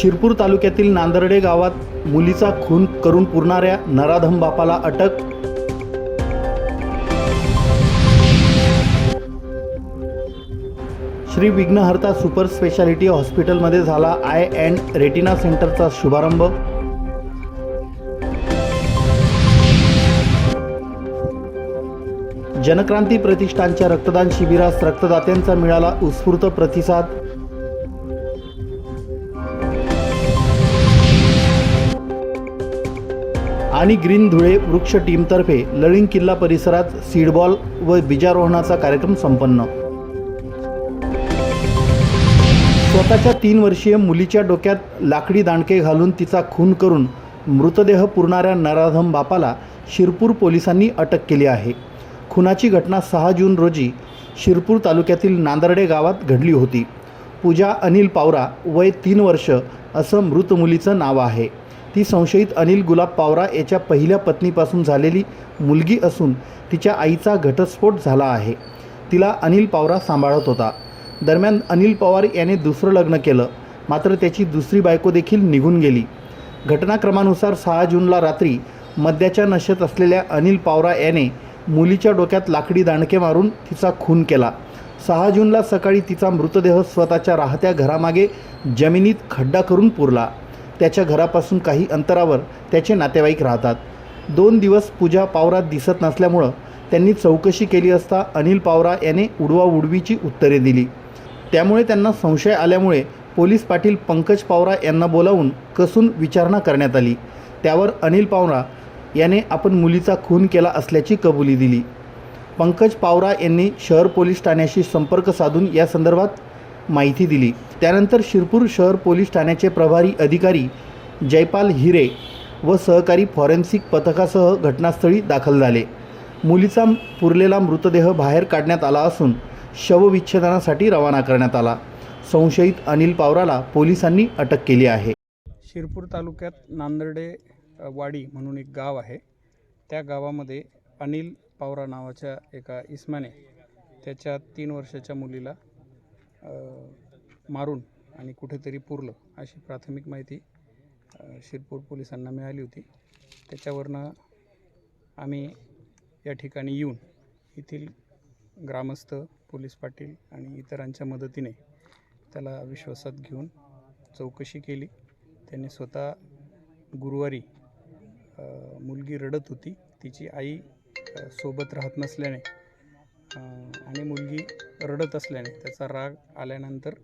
शिरपूर तालुक्यातील नांदर्डे गावात मुलीचा खून करून पुरणाऱ्या नराधम बापाला अटक. श्री विघ्नहर्ता सुपर स्पेशालिटी हॉस्पिटलमध्ये झाला आय अँड रेटिना सेंटरचा शुभारंभ. जनक्रांती प्रतिष्ठानच्या रक्तदान शिबिरास रक्तदात्यांचा मिळाला उत्स्फूर्त प्रतिसाद. आणि ग्रीन धुळे वृक्ष टीमतर्फे लळिंग किल्ला परिसरात सीडबॉल व बीजारोहणाचा कार्यक्रम संपन्न. स्वतःच्या तीन वर्षीय मुलीच्या डोक्यात लाकडी दांडके घालून तिचा खून करून मृतदेह पुरणाऱ्या नराधम बापाला शिरपूर पोलिसांनी अटक केली आहे. खुनाची घटना सहा जून रोजी शिरपूर तालुक्यातील नांदर्डे गावात घडली होती. पूजा अनिल पावरा वय तीन वर्ष असं मृत मुलीचं नाव आहे. ती संशयित अनिल गुलाब पावरा याच्या पहिल्या पत्नीपासून झालेली मुलगी असून तिच्या आईचा घटस्फोट झाला आहे. तिला अनिल पावरा सांभाळत होता. दरम्यान अनिल पवार याने दुसरं लग्न केलं. मात्र त्याची दुसरी बायको देखील निघून गेली. घटनाक्रमानुसार सहा जूनला रात्री मद्याच्या नशेत असलेल्या अनिल पावरा याने मुलीच्या डोक्यात लाकडी दांडके मारून तिचा खून केला. सहा जूनला सकाळी तिचा मृतदेह स्वतःच्या राहत्या घरामागे जमिनीत खड्डा करून पुरला. त्याच्या घरापासून काही अंतरावर त्याचे नातेवाईक राहतात. दोन दिवस पूजा पावरात दिसत नसल्यामुळं त्यांनी चौकशी केली असता अनिल पावरा याने उडवाउडवीची उत्तरे दिली. त्यामुळे त्यांना संशय आल्यामुळे पोलीस पाटील पंकज पावरा यांना बोलावून कसून विचारणा करण्यात आली. त्यावर अनिल पावरा याने आपण मुलीचा खून केला असल्याची कबुली दिली. पंकज पावरा यांनी शहर पोलीस ठाण्याशी संपर्क साधून या संदर्भात माहिती दिली. त्यानंतर शिरपूर शहर पोलीस ठाण्याचे प्रभारी अधिकारी जयपाल हिरे व सहकारी फॉरेन्सिक पथकासह घटनास्थळी दाखल झाले. मुलीचा पुरलेला मृतदेह बाहेर काढण्यात आला असून शवविच्छेदनासाठी रवाना करण्यात आला. संशयित अनिल पावराला पोलिसांनी अटक केली आहे. शिरपूर तालुक्यात नांदर्डे वाडी म्हणून एक गाव आहे. त्या गावामध्ये अनिल पावरा नावाच्या एका इस्माने त्याच्या तीन वर्षाच्या मुलीला मारून आणि कुठेतरी पुरलं अशी प्राथमिक माहिती शिरपूर पोलिसांना मिळाली होती. त्याच्यावरनं आम्ही या ठिकाणी येऊन येथील ग्रामस्थ पोलीस पाटील आणि इतरांच्या मदतीने त्याला विश्वासात घेऊन चौकशी केली. त्यांनी स्वतः गुरुवारी मुलगी रडत होती. तिची आई सोबत राहत नसल्याने आणि मुलगी रडत असल्याने त्याचा राग आल्यानंतर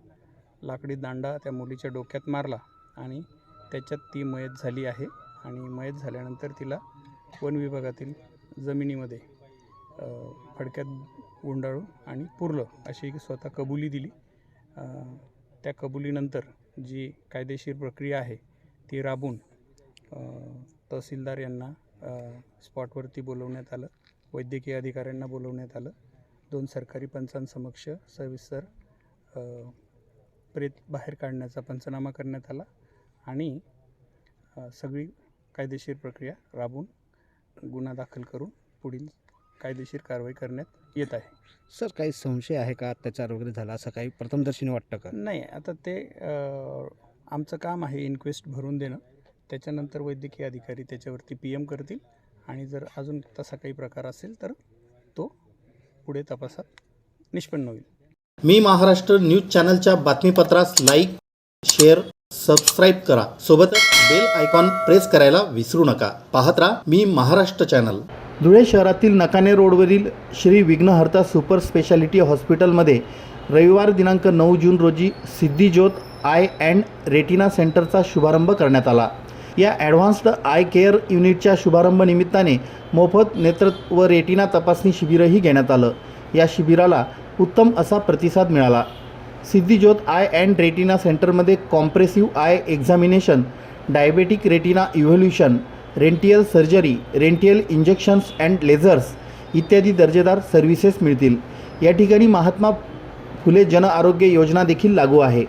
लाकडी दांडा त्या मुलीच्या डोक्यात मारला आणि त्याच्यात ती मयत झाली आहे आणि मयत झाल्यानंतर तिला वन विभागातील जमिनीमध्ये फडक्यात गुंडाळून आणि पुरलं अशी स्वतः कबुली दिली. त्या कबुलीनंतर जी कायदेशीर प्रक्रिया आहे ती राबून तहसीलदार यांना स्पॉटवरती बोलवण्यात आलं वैद्यकीय अधिकाऱ्यांना बोलवण्यात आलं दोन सरकारी पंचांसमक्ष सविस्तर प्रेत बाहेर काढण्याचा पंचनामा करण्यात आला आणि सगळी कायदेशीर प्रक्रिया राबून गुन्हा दाखल करून पुढील कायदेशीर कारवाई करण्यात येत आहे. सर काही संशय आहे का? अत्याचार वगैरे झाला असं काही प्रथमदर्शनी वाटतं का? नाही आता ते आमचं काम आहे इन्क्वेस्ट भरून देणं. त्याच्यानंतर वैद्यकीय अधिकारी त्याच्यावरती पी एम करतील आणि जर अजून तसा काही प्रकार असेल तर तो पुढे तपासात निष्पन्न होईल. मी महाराष्ट्र न्यूज चॅनलच्या बातमीपत्रास लाईक शेअर सबस्क्राईब करा. सोबतच बेल आयकॉन प्रेस करायला विसरू नका. पाहत राहा मी महाराष्ट्र चॅनल. धुळे शहरातील नकाने रोडवरील श्री विघ्नहर्ता सुपर स्पेशालिटी हॉस्पिटलमध्ये रविवार दिनांक नऊ जून रोजी सिद्धिज्योत आय अँड रेटिना सेंटरचा शुभारंभ करण्यात आला. या ॲडव्हान्स्ड आय केअर युनिटच्या शुभारंभ निमित्ताने मोफत नेत्र व रेटिना तपासणी शिबिरही घेण्यात आलं. या शिबिराला उत्तम असा प्रतिसाद मिळाला. सिद्धिज्योत आय अँड रेटिना सेंटरमध्ये comprehensive eye examination diabetic retina evaluation retinal surgery retinal injections and lasers इत्यादी दर्जेदार सर्व्हिसेस मिळतील. या ठिकाणी महात्मा फुले जन आरोग्य योजना देखील लागू आहे.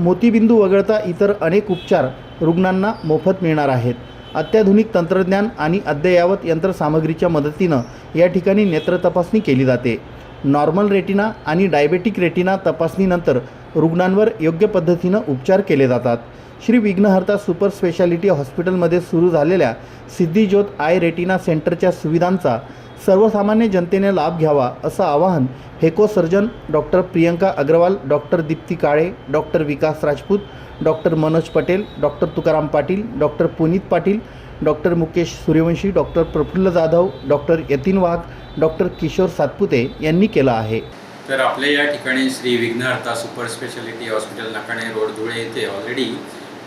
मोतीबिंदू वगळता इतर अनेक उपचार रुग्णांना मोफत मिळणार आहेत. अत्याधुनिक तंत्रज्ञान आणि अद्ययावत यंत्रसामग्रीच्या मदतीनं या ठिकाणी नेत्र तपासणी केली जाते. नॉर्मल रेटिना आणि डायबेटिक रेटिना तपासणीनंतर रुग्णांवर योग्य पद्धतीनं उपचार केले जातात. श्री विघ्नहर्ता सुपर स्पेशालिटी हॉस्पिटलमध्ये सुरू झालेल्या सिद्धिज्योत आय रेटिना सेंटरच्या सुविधांचा सर्वसामान्य जनतेने लाभ घ्यावा असं आवाहन हेको surgeon doctor Priyanka Agrawal doctor Dipti Kale doctor Vikas Rajput doctor Manoj Patel doctor Tukaram Patil doctor Punit Patil doctor Mukesh Suryavanshi doctor Praful Jadhav doctor Yatin Wagh doctor Kishor Satpute यांनी केलं आहे. तर आपल्या या ठिकाणी Shri Vighnaharta super speciality hospital Nakane road Dhule येथे already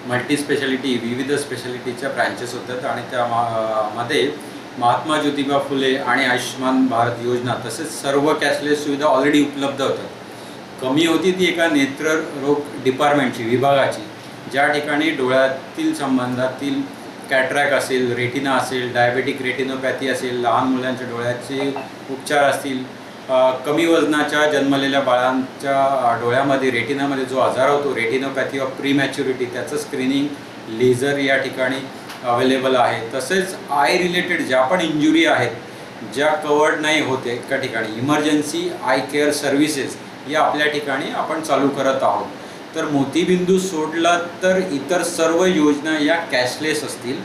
multi speciality विविध स्पेशालिटीच्या branches होतात आणि त्या मा- मध्ये महात्मा ज्योतिबा फुले आणि आयुष्यमान भारत योजना तसेच सर्व कॅशलेस सुविधा ऑलरेडी उपलब्ध होतात कमी होती ती एका नेत्ररोग डिपार्टमेंटची विभागाची. ज्या ठिकाणी डोळ्यातील संबंधातील कॅट्रॅक असेल रेटिना असेल डायबेटिक रेटिनोपॅथी असेल लहान मुलांच्या डोळ्याचे उपचार असतील कमी वजनाच्या जन्मलेल्या बाळांच्या डोळ्यामध्ये रेटिनामध्ये जो आजार होतो रेटिनोपॅथी ऑफ प्रीमॅच्युरिटी त्याचं स्क्रीनिंग लेझर या ठिकाणी अवेलेबल आहे. तसेच आय रिलेटेड ज्या पण इंजुरी आहेत ज्या कवर्ड नाही होते त्या ठिकाणी इमर्जन्सी आय केअर सर्व्हिसेस या आपल्या ठिकाणी आपण चालू करत आहोत. तर मोतीबिंदू सोडला तर इतर सर्व योजना या कॅशलेस असतील.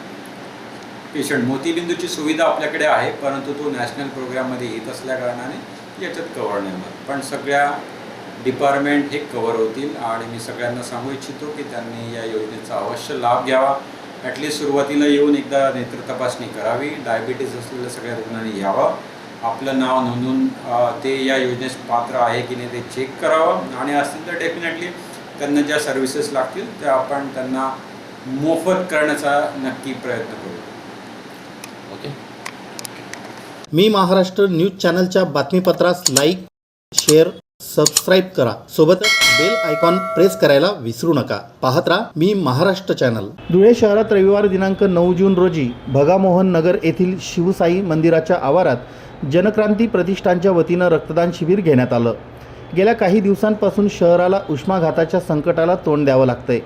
पेशंट मोतीबिंदूची सुविधा आपल्याकडे आहे परंतु तो नॅशनल प्रोग्राममध्ये येत असल्या कारणाने याच्यात कव्हर नाही होत पण सगळ्या डिपार्टमेंट हे कवर होतील आणि मी सगळ्यांना सांगू इच्छितो की त्यांनी या योजनेचा अवश्य लाभ घ्यावा. ॲटलिस्ट सुरुवातीला येऊन एकदा नेत्र तपासणी करावी. डायबिटीज असलेल्या सगळ्या रुग्णांनी यावं. आपलं नाव नोंदवून ते या योजनेस पात्र आहे की नाही ते चेक करावं. आणि असतील तर डेफिनेटली त्यांना ज्या सर्व्हिसेस लागतील त्या आपण त्यांना मोफत करण्याचा नक्की प्रयत्न करू. मी महाराष्ट्र न्यूज चॅनलच्या बातमीपत्रास लाईक शेअर सबस्क्राईब करा. सोबतच बेल आयकॉन प्रेस करायला विसरू नका. पाहत राहा मी महाराष्ट्र चॅनल. धुळे शहरात रविवार दिनांक नऊ जून रोजी भगामोहन नगर येथील शिवसाई मंदिराच्या आवारात जनक्रांती प्रतिष्ठानच्या वतीनं रक्तदान शिबिर घेण्यात आलं. गेल्या काही दिवसांपासून शहराला उष्माघाताच्या संकटाला तोंड द्यावं लागतंय.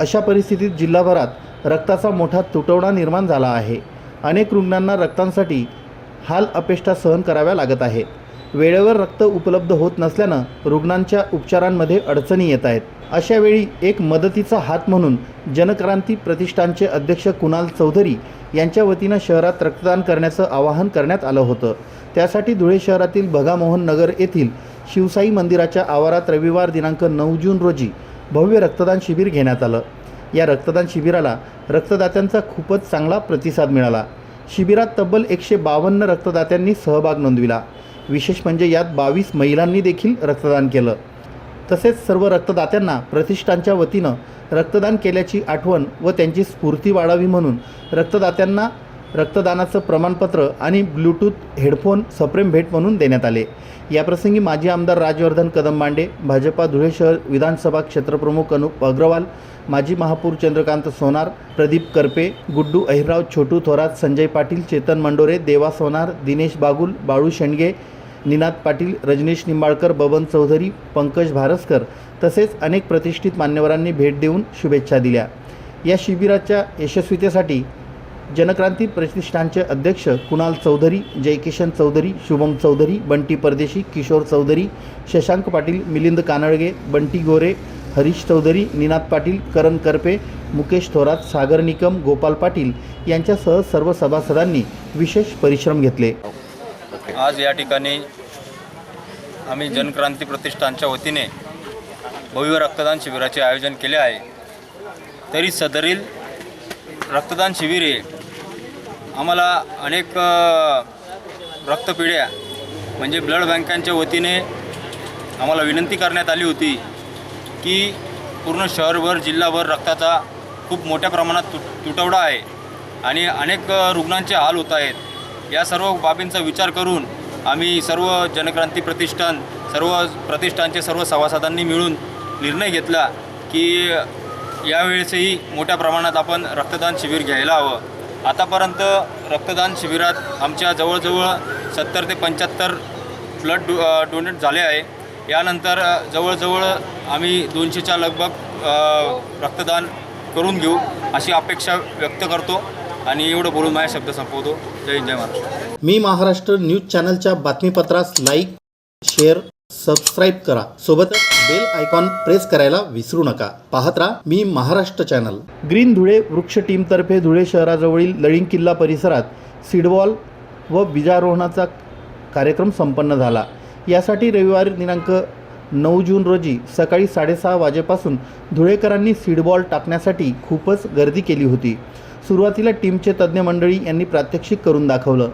अशा परिस्थितीत जिल्हाभरात रक्ताचा मोठा तुटवडा निर्माण झाला आहे. अनेक रुग्णांना रक्तांसाठी हाल अपेष्टा सहन कराव्या लागत आहे. वेळेवर रक्त उपलब्ध होत नसल्यानं रुग्णांच्या उपचारांमध्ये अडचणी येत आहेत. अशावेळी एक मदतीचा हात म्हणून जनक्रांती प्रतिष्ठानचे अध्यक्ष कुणाल चौधरी यांच्या वतीनं शहरात रक्तदान करण्याचं आवाहन करण्यात आलं होतं. त्यासाठी धुळे शहरातील भगामोहन नगर येथील शिवसाई मंदिराच्या आवारात रविवार दिनांक नऊ जून रोजी भव्य रक्तदान शिबिर घेण्यात आलं. या रक्तदान शिबिराला रक्तदात्यांचा खूपच चांगला प्रतिसाद मिळाला. शिबिरात तब्बल एकशे बावन्न रक्तदात्यांनी सहभाग नोंदविला. विशेष म्हणजे यात बावीस महिलांनी देखील रक्तदान केलं. तसेच सर्व रक्तदात्यांना प्रतिष्ठानच्या वतीनं रक्तदान केल्याची आठवण व त्यांची स्फूर्ती वाढावी म्हणून रक्तदात्यांना रक्तदानाचं प्रमाणपत्र आणि ब्लूटूथ हेडफोन सप्रेम भेट म्हणून देण्यात आले. याप्रसंगी माजी आमदार राजवर्धन कदमबांडे भाजपा धुळे शहर विधानसभा क्षेत्रप्रमुख अनुप अग्रवाल माजी महापौर चंद्रकांत सोनार प्रदीप करपे गुड्डू अहिरराव छोटू थोरात संजय पाटील चेतन मंडोरे देवा सोनार दिनेश बागुल बाळू शेंडगे निनाद पाटील रजनीश निंबाळकर बबन चौधरी पंकज भारसकर तसेच अनेक प्रतिष्ठित मान्यवरांनी भेट देऊन शुभेच्छा दिल्या. या शिबिराच्या यशस्वीतेसाठी जनक्रांती प्रतिष्ठानचे अध्यक्ष कुणाल चौधरी जयकिशन चौधरी शुभम चौधरी बंटी परदेशी किशोर चौधरी शशांक पाटील मिलिंद कानडगे बंटी गोरे हरीश चौधरी निनाद पाटील करण करपे मुकेश थोरात सागर निकम गोपाल पाटील यांच्यासह सर्व सभासदांनी विशेष परिश्रम घेतले. आज या ठिकाणी आम्ही जनक्रांती प्रतिष्ठानच्या वतीने भव्य रक्तदान शिबिराचे आयोजन केले आहे. तरी सदरील रक्तदान शिबिरे आम्हाला अनेक रक्तपिढ्या म्हणजे ब्लड बँकांच्या वतीने आम्हाला विनंती करण्यात आली होती की पूर्ण शहरभर जिल्हाभर रक्ताचा खूप मोठ्या प्रमाणात तु तुटवडा आहे आणि अनेक रुग्णांचे हाल होत आहेत. या सर्व बाबींचा विचार करून आम्ही सर्व जनक्रांती प्रतिष्ठान सर्व प्रतिष्ठानचे सर्व सभासदांनी मिळून निर्णय घेतला की यावेळेसही मोठ्या प्रमाणात आपण रक्तदान शिबिर घ्यायला हवं. आतापर्यंत रक्तदान शिबिरात आमच्या जवळजवळ सत्तर ते पंच्याहत्तर ब्लड डो डोनेट झाले आहे. यानंतर जवळजवळ आम्ही दोनशेच्या लगभग रक्तदान करून घेऊ अशी अपेक्षा व्यक्त करतो आणि एवढं बोलून माझे शब्द संपवतो. जय हिंद जय महाराष्ट्र. मी महाराष्ट्र न्यूज चॅनलच्या बातमीपत्रास लाईक शेअर सबस्क्राईब करा. सोबतच बेल आयकॉन प्रेस करायला विसरू नका. पाहत राहा मी महाराष्ट्र चॅनल. ग्रीन धुळे वृक्ष टीमतर्फे धुळे शहराजवळील लळिंग किल्ला परिसरात सीडबॉल व बीजारोहणाचा कार्यक्रम संपन्न झाला. यासाठी रविवारी दिनांक नऊ जून रोजी सकाळी साडेसहा वाजेपासून धुळेकरांनी सीडबॉल टाकण्यासाठी खूपच गर्दी केली होती. सुरुवातीला टीमचे तज्ज्ञ मंडळी यांनी प्रात्यक्षिक करून दाखवलं.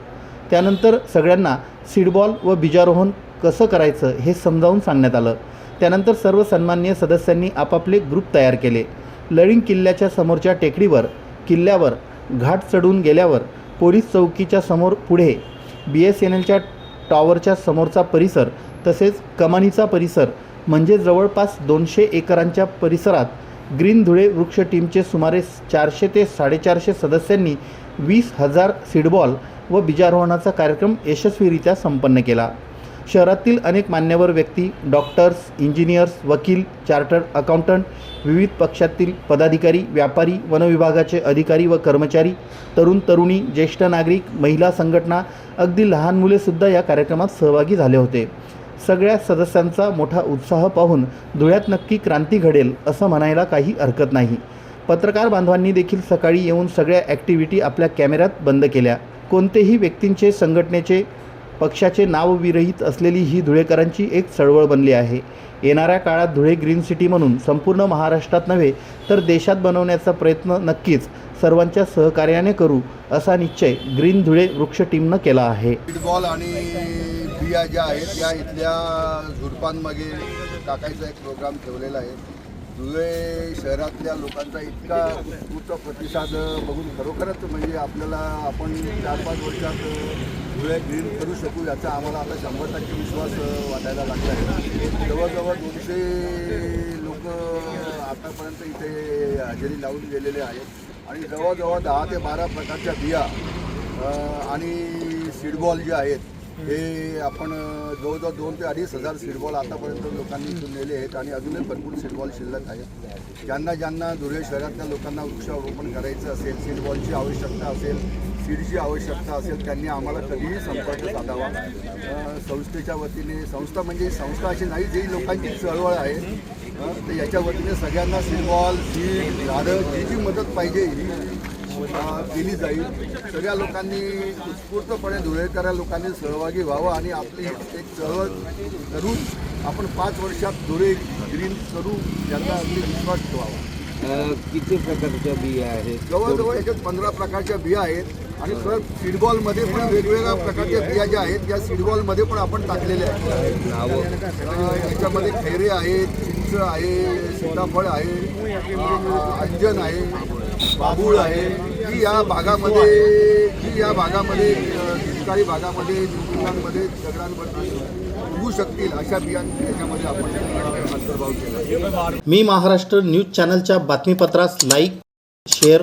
त्यानंतर सगळ्यांना सीडबॉल व बीजारोहण कसं करायचं हे समजावून सांगण्यात आलं. त्यानंतर सर्व सन्माननीय सदस्यांनी आपापले ग्रुप तयार केले. लळिंग किल्ल्याच्या समोरच्या टेकडीवर किल्ल्यावर घाट चढून गेल्यावर पोलीस चौकीच्या समोर पुढे बी एस एन एलच्या टॉवरच्या समोरचा परिसर तसेच कमानीचा परिसर म्हणजे जवळपास दोनशे एकरांच्या परिसरात ग्रीन धुळे वृक्ष टीमचे सुमारे चारशे ते साडेचारशे सदस्यांनी वीस हजार सीडबॉल व बीजारोहणाचा कार्यक्रम यशस्वीरित्या संपन्न केला. शहरातील अनेक मान्यवर व्यक्ती डॉक्टर्स इंजिनियर्स वकील चार्टर्ड अकाउंटंट विविध पक्षातील पदाधिकारी व्यापारी वनविभागाचे अधिकारी व कर्मचारी तरुण तरुणी ज्येष्ठ नागरिक महिला संघटना अगदी लहान मुलेसुद्धा या कार्यक्रमात सहभागी झाले होते. सगळ्या सदस्यांचा मोठा उत्साह पाहून धुळ्यात नक्की क्रांती घडेल असं म्हणायला काही हरकत नाही. पत्रकार बांधवांनी देखील सकाळी येऊन सगळ्या ॲक्टिव्हिटी आपल्या कॅमेऱ्यात बंद केल्या. कोणतेही व्यक्तींचे संघटनेचे पक्षाचे नावविरहित असलेली ही धुळेकरांची एक चळवळ बनली आहे. येणाऱ्या काळात धुळे ग्रीन सिटी म्हणून संपूर्ण महाराष्ट्रात नव्हे तर देशात बनवण्याचा प्रयत्न नक्कीच सर्वांच्या सहकार्याने करू असा निश्चय ग्रीन धुळे वृक्ष टीमनं केला आहे. फुटबॉल आणि बिया ज्या आहेत या इथल्या झुडपांमागे टाकायचा एक प्रोग्राम ठेवलेला आहे. धुळे शहरातल्या लोकांचा इतका उत्स्फूर्त प्रतिसाद बघून खरोखरच म्हणजे आपल्याला आपण चार पाच वर्षात धुळे ग्रीन करू शकू याचा आम्हाला आता शंभर टक्के विश्वास वाटायला लागला आहे. जवळजवळ दोनशे लोक आतापर्यंत इथे हजेरी लावून गेलेले आहेत. आणि जवळजवळ दहा ते बारा प्रकारच्या बिया आणि सीडबॉल जे आहेत हे आपण जवळजवळ दोन ते अडीच हजार सीडबॉल आतापर्यंत लोकांनी इथून नेले आहेत आणि अजूनही भरपूर सीडबॉल शिल्लक आहेत. ज्यांना ज्यांना धुळे शहरातल्या लोकांना वृक्षारोपण करायचं असेल सीडबॉलची आवश्यकता असेल सीडची आवश्यकता असेल त्यांनी आम्हाला कधीही संपर्क साधावा. संस्थेच्या वतीने संस्था म्हणजे संस्था अशी नाही जी लोकांची चळवळ आहे. तर याच्या वतीने सगळ्यांना सीडबॉल सीड झाडं जी जी मदत पाहिजे ही केली जाईल. सगळ्या लोकांनी उत्स्फूर्तपणे धुळेकऱ्या लोकांनी सहभागी व्हावं आणि आपली एक चळवळ करून आपण पाच वर्षात धुळे ग्रीन करू याचा अगदी विश्वास ठेवावा. किती प्रकारच्या बिया आहेत? जवळजवळ याच्यात पंधरा प्रकारच्या बिया आहेत. आणि सर सीडबॉलमध्ये पण वेगवेगळ्या प्रकारच्या बिया ज्या आहेत त्या सीडबॉलमध्ये पण आपण टाकलेल्या आहेत. याच्यामध्ये खैरे आहेत चिंच आहे सीताफळ आहे अंजन आहे बाबूळ आहे. की या भागामध्ये की या भागामध्ये दुष्काळी भागामध्ये दुर्गांमध्ये दगडांवरती उगू शकतील अशा बियांची याच्यामध्ये आपण अंतर्भाव केला. मी महाराष्ट्र न्यूज चॅनलच्या बातमीपत्रास लाईक शेअर